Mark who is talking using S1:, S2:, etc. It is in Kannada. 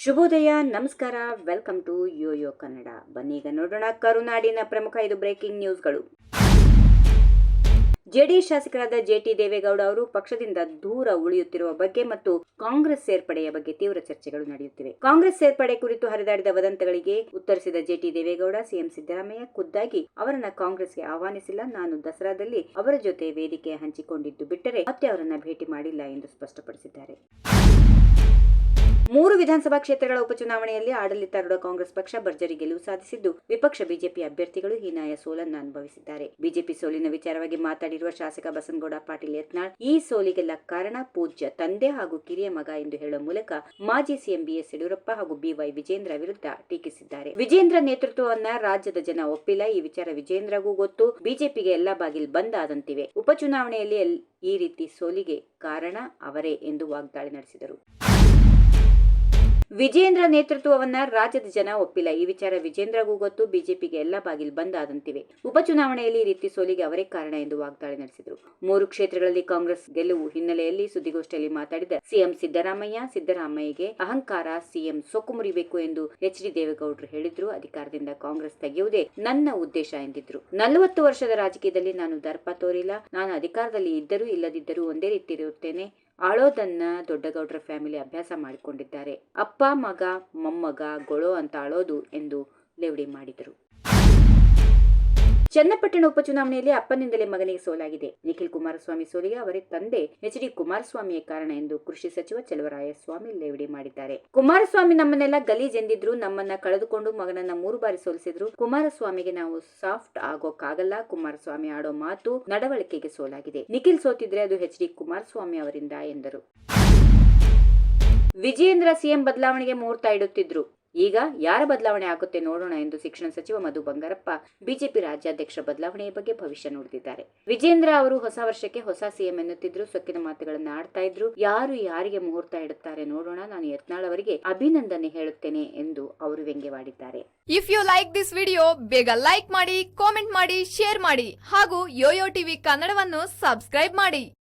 S1: ಶುಭೋದಯ, ನಮಸ್ಕಾರ. ವೆಲ್ಕಮ್ ಟು ಯೋಯೋ ಕನ್ನಡ ಬನ್ನೀಗ ನೋಡೋಣ ಕರುನಾಡಿನ ಪ್ರಮುಖ ಐದು ಬ್ರೇಕಿಂಗ್ ನ್ಯೂಸ್ಗಳು ಜೆಡಿಎಸ್ ಶಾಸಕರಾದ ಜೆಟಿ ದೇವೇಗೌಡ ಅವರು ಪಕ್ಷದಿಂದ ದೂರ ಉಳಿಯುತ್ತಿರುವ ಬಗ್ಗೆ ಮತ್ತು ಕಾಂಗ್ರೆಸ್ ಸೇರ್ಪಡೆಯ ಬಗ್ಗೆ ತೀವ್ರ ಚರ್ಚೆಗಳು ನಡೆಯುತ್ತಿವೆ. ಕಾಂಗ್ರೆಸ್ ಸೇರ್ಪಡೆ ಕುರಿತು ಹರಿದಾಡಿದ ವದಂತಗಳಿಗೆ ಉತ್ತರಿಸಿದ ಜೆಟಿ ದೇವೇಗೌಡ ಸಿಎಂ ಸಿದ್ದರಾಮಯ್ಯ ಖುದ್ದಾಗಿ ಅವರನ್ನ ಕಾಂಗ್ರೆಸ್ಗೆ ಆಹ್ವಾನಿಸಿಲ್ಲ. ನಾನು ದಸರಾದಲ್ಲಿ ಅವರ ಜೊತೆ ವೇದಿಕೆ ಹಂಚಿಕೊಂಡಿದ್ದು ಬಿಟ್ಟರೆ ಮತ್ತೆ ಅವರನ್ನ ಭೇಟಿ ಮಾಡಿಲ್ಲ ಎಂದು ಸ್ಪಷ್ಟಪಡಿಸಿದ್ದಾರೆ. ಮೂರು ವಿಧಾನಸಭಾ ಕ್ಷೇತ್ರಗಳ ಉಪಚುನಾವಣೆಯಲ್ಲಿ ಆಡಳಿತಾರೂಢ ಕಾಂಗ್ರೆಸ್ ಪಕ್ಷ ಭರ್ಜರಿ ಗೆಲುವು ಸಾಧಿಸಿದ್ದು, ವಿಪಕ್ಷ ಬಿಜೆಪಿ ಅಭ್ಯರ್ಥಿಗಳು ಹೀನಾಯ ಸೋಲನ್ನು ಅನುಭವಿಸಿದ್ದಾರೆ. ಬಿಜೆಪಿ ಸೋಲಿನ ವಿಚಾರವಾಗಿ ಮಾತಾಡಿರುವ ಶಾಸಕ ಬಸನಗೌಡ ಪಾಟೀಲ್ ಯತ್ನಾಳ್, ಈ ಸೋಲಿಗೆಲ್ಲ ಕಾರಣ ಪೂಜ್ಯ ತಂದೆ ಹಾಗೂ ಕಿರಿಯ ಮಗ ಎಂದು ಹೇಳುವ ಮೂಲಕ ಮಾಜಿ ಸಿಎಂ ಬಿಎಸ್ ಯಡಿಯೂರಪ್ಪ ಹಾಗೂ ಬಿವೈ ವಿಜೇಂದ್ರ ವಿರುದ್ಧ ಟೀಕಿಸಿದ್ದಾರೆ. ವಿಜೇಂದ್ರ ನೇತೃತ್ವವನ್ನ ರಾಜ್ಯದ ಜನ ಒಪ್ಪಿಲ್ಲ. ಈ ವಿಚಾರ ವಿಜೇಂದ್ರಗೂ ಗೊತ್ತು. ಬಿಜೆಪಿಗೆ ಎಲ್ಲ ಬಾಗಿಲು ಬಂದ್ ಆದಂತಿವೆ. ಉಪಚುನಾವಣೆಯಲ್ಲಿ ಈ ರೀತಿ ಸೋಲಿಗೆ ಕಾರಣ ಅವರೇ ಎಂದು ವಾಗ್ದಾಳಿ ನಡೆಸಿದರು. ವಿಜೇಂದ್ರ ನೇತೃತ್ವವನ್ನ ರಾಜ್ಯದ ಜನ ಒಪ್ಪಿಲ್ಲ. ಈ ವಿಚಾರ ವಿಜೇಂದ್ರಗೂ ಗೊತ್ತು ಬಿಜೆಪಿಗೆ ಎಲ್ಲ ಬಾಗಿಲು ಬಂದ್ ಆದಂತಿವೆ ಉಪಚುನಾವಣೆಯಲ್ಲಿ ಈ ರೀತಿ ಸೋಲಿಗೆ ಅವರೇ ಕಾರಣ ಎಂದು ವಾಗ್ದಾಳಿ ನಡೆಸಿದರು. ಮೂರು ಕ್ಷೇತ್ರಗಳಲ್ಲಿ ಕಾಂಗ್ರೆಸ್ ಗೆಲುವು ಹಿನ್ನೆಲೆಯಲ್ಲಿ ಸುದ್ದಿಗೋಷ್ಠಿಯಲ್ಲಿ ಮಾತಾಡಿದ ಸಿಎಂ ಸಿದ್ದರಾಮಯ್ಯ, ಸಿದ್ದರಾಮಯ್ಯಗೆ ಅಹಂಕಾರ, ಸಿಎಂ ಸೊಕ್ಕು ಮುರಿಬೇಕು ಎಂದು ಎಚ್ ಡಿ ದೇವೇಗೌಡರು ಹೇಳಿದ್ರು. ಅಧಿಕಾರದಿಂದ ಕಾಂಗ್ರೆಸ್ ತೆಗೆಯುವುದೇ ನನ್ನ ಉದ್ದೇಶ ಎಂದಿದ್ರು. ನಲವತ್ತು ವರ್ಷದ ರಾಜಕೀಯದಲ್ಲಿ ನಾನು ದರ್ಪ ತೋರಿಲ್ಲ. ನಾನು ಅಧಿಕಾರದಲ್ಲಿ ಇದ್ದರೂ ಇಲ್ಲದಿದ್ದರೂ ಒಂದೇ ರೀತಿ ಇರುತ್ತೇನೆ. ಆಳೋದನ್ನ ದೊಡ್ಡಗೌಡರ ಫ್ಯಾಮಿಲಿ ಅಭ್ಯಾಸ ಮಾಡಿಕೊಂಡಿದ್ದಾರೆ. ಅಪ್ಪ ಮಗ ಮೊಮ್ಮಗ ಗೊಳೋ ಅಂತ ಆಳೋದು ಎಂದು ಲೇವಡಿ ಮಾಡಿದರು. ಚನ್ನಪಟ್ಟಣ ಉಪಚುನಾವಣೆಯಲ್ಲಿ ಅಪ್ಪನಿಂದಲೇ ಮಗನಿಗೆ ಸೋಲಾಗಿದೆ. ನಿಖಿಲ್ ಕುಮಾರಸ್ವಾಮಿ ಸೋಲಿಗೆ ಅವರೇ ತಂದೆ. ಎಚ್ ಡಿ ಕುಮಾರಸ್ವಾಮಿಯೇ ಕಾರಣ ಎಂದು ಕೃಷಿ ಸಚಿವ ಚಲವರಾಯಸ್ವಾಮಿ ಲೇವಡಿ ಮಾಡಿದ್ದಾರೆ. ಕುಮಾರಸ್ವಾಮಿ ನಮ್ಮನ್ನೆಲ್ಲ ಗಲೀಜೆಂದಿದ್ರು ನಮ್ಮನ್ನ ಕಳೆದುಕೊಂಡು ಮಗನನ್ನ ಮೂರು ಬಾರಿ ಸೋಲಿಸಿದ್ರು. ಕುಮಾರಸ್ವಾಮಿಗೆ ನಾವು ಸಾಫ್ಟ್ ಆಗೋಕ್ಕಾಗಲ್ಲ. ಕುಮಾರಸ್ವಾಮಿ ಆಡೋ ಮಾತು ನಡವಳಿಕೆಗೆ ಸೋಲಾಗಿದೆ. ನಿಖಿಲ್ ಸೋತಿದ್ರೆ ಅದು ಎಚ್ ಡಿ ಕುಮಾರಸ್ವಾಮಿ ಅವರಿಂದ ಎಂದರು. ವಿಜಯೇಂದ್ರ ಸಿಎಂ ಬದಲಾವಣೆಗೆ ಮುಹೂರ್ತ ಇಡುತ್ತಿದ್ರು. ಈಗ ಯಾರ ಬದಲಾವಣೆ ಆಗುತ್ತೆ ನೋಡೋಣ ಎಂದು ಶಿಕ್ಷಣ ಸಚಿವ ಮಧು ಬಂಗಾರಪ್ಪ ಬಿಜೆಪಿ ರಾಜ್ಯಾಧ್ಯಕ್ಷ ಬದಲಾವಣೆಯ ಬಗ್ಗೆ ಭವಿಷ್ಯ ನುಡಿದಿದ್ದಾರೆ. ವಿಜೇಂದ್ರ ಅವರು ಹೊಸ ವರ್ಷಕ್ಕೆ ಹೊಸ ಸಿಎಂ ಎನ್ನುತ್ತಿದ್ರು, ಸೊಕ್ಕಿನ ಮಾತುಗಳನ್ನು ಆಡ್ತಾ ಇದ್ರು. ಯಾರು ಯಾರಿಗೆ ಮುಹೂರ್ತ ಇಡುತ್ತಾರೆ ನೋಡೋಣ. ನಾನು ಯತ್ನಾಳ್ ಅವರಿಗೆ ಅಭಿನಂದನೆ ಹೇಳುತ್ತೇನೆ ಎಂದು ಅವರು ವ್ಯಂಗ್ಯವಾಡಿದ್ದಾರೆ.
S2: If you like this video ಬೇಗ ಲೈಕ್ ಮಾಡಿ ಕಾಮೆಂಟ್ ಮಾಡಿ ಶೇರ್ ಮಾಡಿ ಹಾಗೂ ಯೋಯೋ ಟಿವಿ ಕನ್ನಡವನ್ನು ಸಬ್ಸ್ಕ್ರೈಬ್ ಮಾಡಿ.